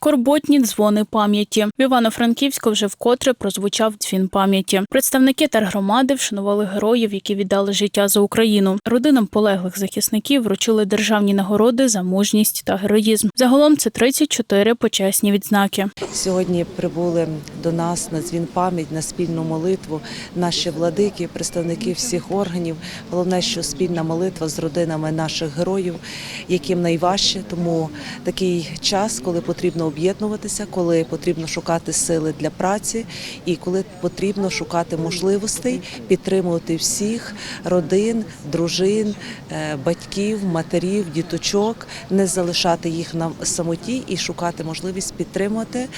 Скорботні дзвони пам'яті. В Івано-Франківську вже вкотре прозвучав дзвін пам'яті. Представники тергромади вшанували героїв, які віддали життя за Україну. Родинам полеглих захисників вручили державні нагороди за мужність та героїзм. Загалом це 34 почесні відзнаки. Сьогодні прибули до нас на дзвін пам'ять, на спільну молитву наші владики, представники всіх органів. Головне, що спільна молитва з родинами наших героїв, яким найважче. Тому такий час, коли потрібно об'єднуватися, коли потрібно шукати сили для праці, і коли потрібно шукати можливостей підтримувати всіх родин, дружин, е, батьків, матерів, діточок, не залишати їх на самоті і шукати можливість підтримати,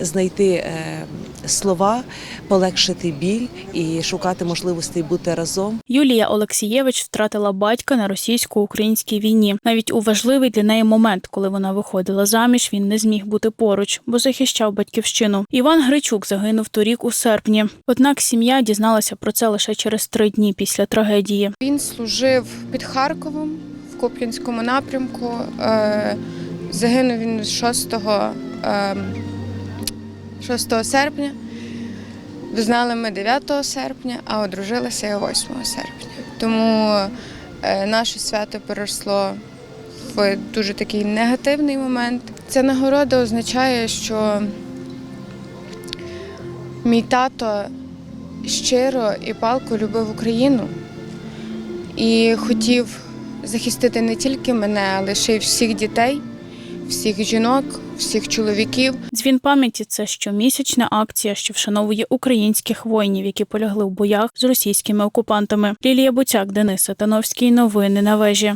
знайти е, слова, полегшити біль і шукати можливостей бути разом. Юлія Олексієвич втратила батька на російсько-українській війні. Навіть у важливий для неї момент, коли вона виходила заміж, він не зміг бути поруч, бо захищав батьківщину. Іван Гричук загинув торік у серпні. Однак сім'я дізналася про це лише через три дні після трагедії. Він служив під Харковом в Куп'янському напрямку. Е, Загинув він 6, е, 6 серпня. Знали ми 9 серпня, а одружилися я 8 серпня. Тому е, наше свято переросло в дуже такий негативний момент. Ця нагорода означає, що мій тато щиро і палко любив Україну і хотів захистити не тільки мене, але ще й всіх дітей, всіх жінок, всіх чоловіків. Дзвін пам'яті це щомісячна акція, що вшановує українських воїнів, які полягли в боях з російськими окупантами. Лілія Буцяк, Денис Сатановський. Новини на вежі.